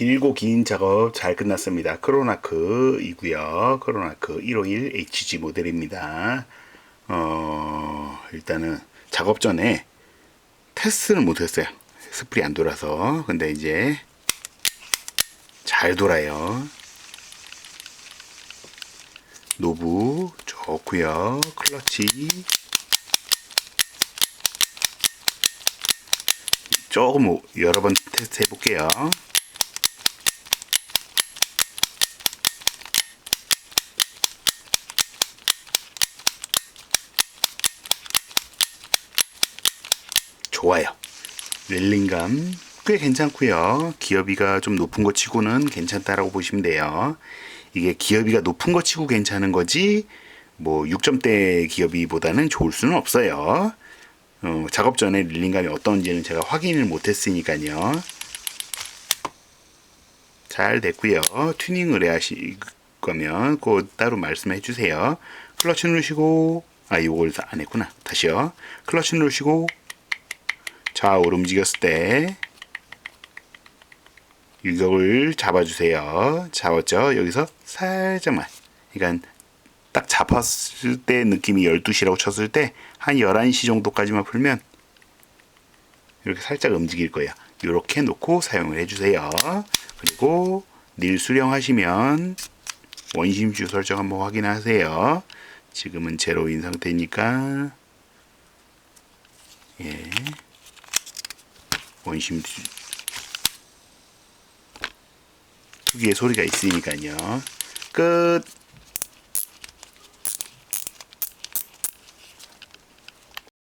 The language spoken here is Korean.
길고 긴 작업 잘 끝났습니다. 크로나크이고요. 크로나크 151 HG 모델입니다. 어, 일단은 작업 전에 테스트를 못했어요. 스프리 안 돌아서. 근데 이제 잘 돌아요. 노브 좋고요. 클러치 조금 여러 번 테스트 해볼게요. 좋아요. 렐링감 꽤 괜찮고요. 기어비가 좀 높은 거 치고는 괜찮다라고 보시면 돼요. 이게 기어비가 높은 거 치고 괜찮은 거지 뭐 6점대 기어비보다는 좋을 수는 없어요. 어, 작업 전에 릴링감이 어떤지는 제가 확인을 못했으니까요. 잘 됐고요. 튜닝 의뢰하실 거면 꼭 따로 말씀해 주세요. 클러치 누르시고 아 이걸 안 했구나. 다시요. 클러치 누르시고 좌우로 움직였을 때 유격을 잡아주세요. 잡았죠? 여기서 살짝만. 그러니까 딱 잡았을 때 느낌이 12시라고 쳤을 때 한 11시 정도까지만 풀면 이렇게 살짝 움직일 거예요. 이렇게 놓고 사용을 해주세요. 그리고 닐 수령하시면 원심주 설정 한번 확인하세요. 지금은 제로인 상태니까 예 원심주 특유의 소리가 있으니까요. 끝.